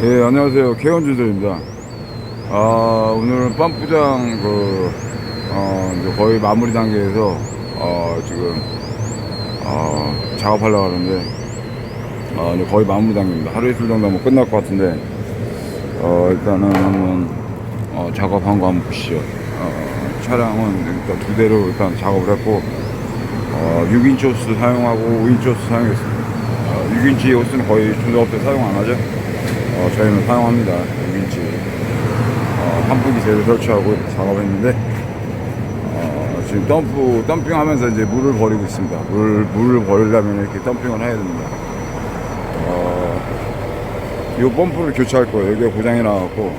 예, 안녕하세요. 개원주들입니다. 아, 오늘은 빰부장 그, 어, 이제 거의 마무리 단계에서, 어, 지금, 어, 작업하려고 하는데, 어, 이제 거의 마무리 단계입니다. 하루 이틀 정도 하면 끝날 것 같은데, 어, 일단은 한번, 어, 작업한 거 한번 보시죠. 어, 차량은 일단 두 대로 일단 작업을 했고, 어, 6인치 호스 사용하고 5인치 호스 사용했습니다. 어, 6인치 호스는 거의 중소업체 사용 안 하죠. 어, 저희는 사용합니다. 6인치. 어, 한풍기 제를 설치하고 작업했는데, 어, 지금 덤프, 덤핑 하면서 이제 물을 버리고 있습니다. 물, 물을 버리려면 이렇게 덤핑을 해야 됩니다. 어, 이 펌프를 교체할 거예요. 여기가 고장이 나갖고,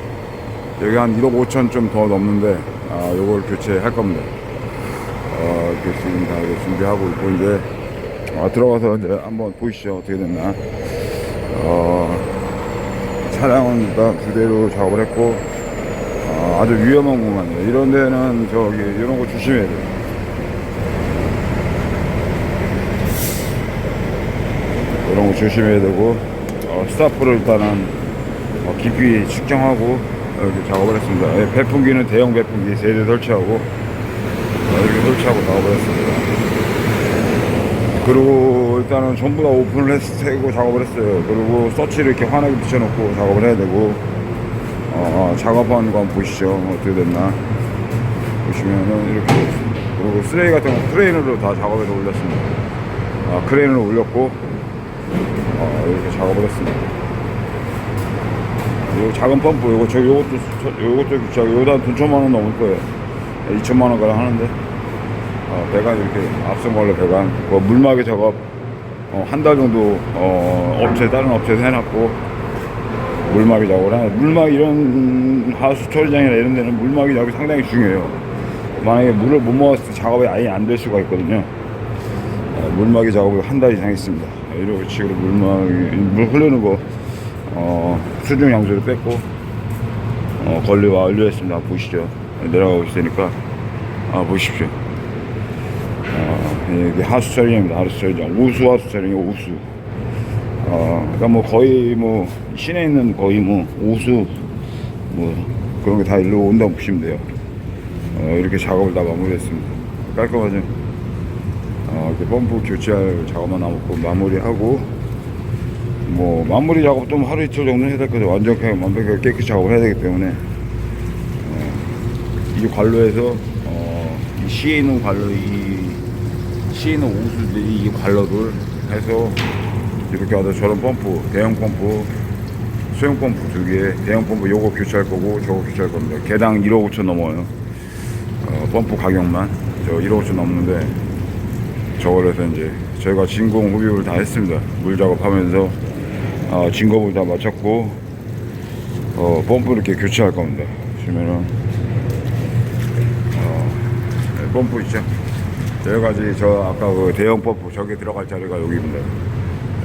여기 한 1억 5천 좀 더 넘는데, 아, 요걸 교체할 겁니다. 어, 이렇게 지금 다 이렇게 준비하고 있고, 이제, 아, 들어가서 이제 한번 보시죠. 어떻게 됐나. 어, 차량은 일단 두 대로 작업을 했고, 어, 아주 위험한 공간이에요. 이런 데는 저기, 이런 거 조심해야 돼요. 이런 거 조심해야 되고, 어, 스타프를 일단은 어, 깊이 측정하고, 이렇게 작업을 했습니다. 예, 배풍기는 대형 배풍기 세 대 설치하고, 어, 이렇게 설치하고 작업을 했습니다. 그리고 일단은 전부 다 오픈을 했고 작업을 했어요. 그리고 서치를 이렇게 환하게 붙여놓고 작업을 해야 되고, 어, 작업하는 거 한번 보시죠. 어떻게 됐나. 보시면은 이렇게. 그리고 쓰레기 같은 거 크레인으로 다 작업해서 올렸습니다. 아, 크레인으로 올렸고, 어, 이렇게 작업을 했습니다. 요 작은 펌프, 요거, 저, 요것도, 저- 요것도 교체하고, 요다 돈 천만 원 넘을 거예요. 2천만 원 가량 하는데, 어, 배관 이렇게 앞선 걸로 배관, 그 물막이 작업, 어, 한 달 정도, 어, 업체, 다른 업체에서 해놨고, 물막이 작업을 하는, 물막 이런 하수 처리장이나 이런 데는 물막이 작업이 상당히 중요해요. 만약에 물을 못 먹었을 때 작업이 아예 안 될 수가 있거든요. 어, 물막이 작업을 한 달 이상 했습니다. 이렇게 식으로 물막이, 물 흐르는 거, 어, 수중 양조를 뺐고, 어, 걸리 완료했습니다. 보시죠. 내려가고 있으니까, 아, 보십시오. 어, 이게 하수 처리입니다. 하수 처리장. 우수 하수 처리요, 우수. 어, 그러니까 뭐 거의 뭐, 시내에 있는 거의 뭐, 우수, 뭐, 그런 게 다 일로 온다고 보시면 돼요. 어, 이렇게 작업을 다 마무리했습니다. 깔끔하죠? 어, 이렇게 펌프 교체할 작업만 남았고, 마무리하고, 뭐, 마무리 작업도 뭐 하루 이틀 정도 해야 될 거죠. 완전하게, 완벽하게 깨끗이 작업을 해야 되기 때문에, 어, 이 관로에서, 어, 이 시에 있는 관로, 이, 있는 오수들이 이 관로를 해서, 이렇게 와서 저런 펌프, 대형 펌프, 소형 펌프 두 개, 대형 펌프 요거 교체할 거고, 저거 교체할 겁니다. 개당 1억 5천 넘어요. 어, 펌프 가격만 저 1억 5천 넘는데 저걸 해서 이제 저희가 진공 흡입을 다 했습니다. 물 작업하면서 어, 진공을 다 마쳤고 어, 펌프 이렇게 교체할 겁니다. 보시면은 어, 네, 펌프 있죠. 여러 가지 저 아까 그 대형 펌프 저기 들어갈 자리가 여기입니다.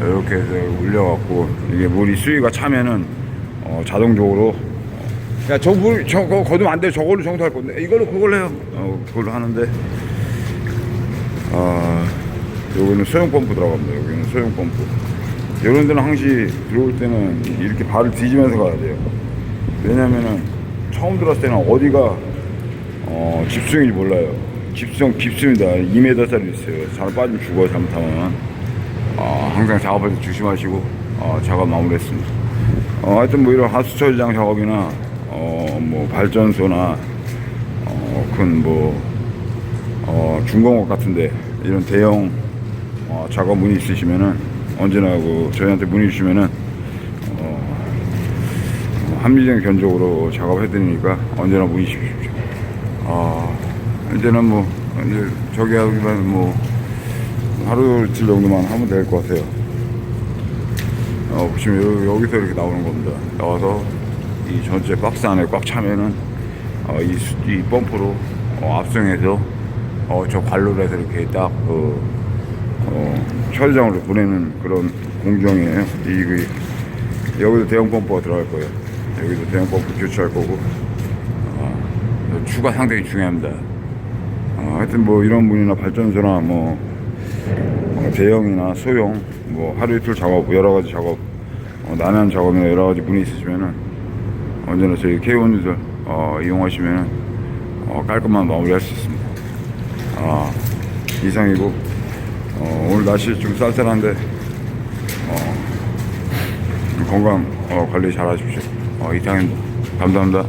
이렇게 해서 올려갖고 이게 물이 수위가 차면은 어, 자동적으로 야, 저 물, 저거 거두면 안 돼. 저걸로 정도할 건데. 이걸로 그걸로 해요. 어, 그걸로 하는데. 아, 여기는 소형 펌프 들어갑니다. 여기는 소형 펌프. 이런 데는 항시 들어올 때는 이렇게 발을 뒤지면서 가야 돼요. 왜냐면은 처음 들어왔을 때는 어디가, 어, 집중인지 몰라요. 집중, 깊습니다. 2m짜리 있어요. 잘 빠지면 죽어요. 잘못하면. 어, 항상 작업할 때 조심하시고, 어, 작업 마무리했습니다. 어, 하여튼 뭐 이런 하수 처리장 작업이나 어, 뭐 발전소나 어, 큰 뭐 어, 중공업 같은데 이런 대형 어, 작업 문의 있으시면은 언제나 그 저희한테 문의 주시면은 어, 어, 합리적인 견적으로 작업해 드리니까 언제나 문의 주십시오. 아, 이제는 뭐 이제 저기 하기만 뭐 하루 이틀 정도만 하면 될 것 같아요. 어, 보시면 여- 여기서 이렇게 나오는 겁니다. 나와서 이 전체 박스 안에 꽉 차면은 어, 이, 수- 이 펌프로 어, 압승해서 어, 저 관로를 해서 이렇게 딱 그, 어, 처리장으로 보내는 그런 공정이에요. 이, 그, 여기도 대형 펌프가 들어갈 거예요. 여기도 대형 펌프 교체할 거고 어, 추가 상당히 중요합니다. 어, 하여튼 뭐 이런 문이나 발전소나 뭐 어, 대형이나 소형 뭐 하루 이틀 작업 여러 가지 작업 어, 난한 작업이나 여러 가지 문의 있으시면은 언제나 저희 K1들 어, 이용하시면은 어, 깔끔한 마무리할 수 있습니다. 아, 이상이고 어, 오늘 날씨 좀 쌀쌀한데 어, 건강 어, 관리 잘 하십시오. 어, 이상입니다. 감사합니다.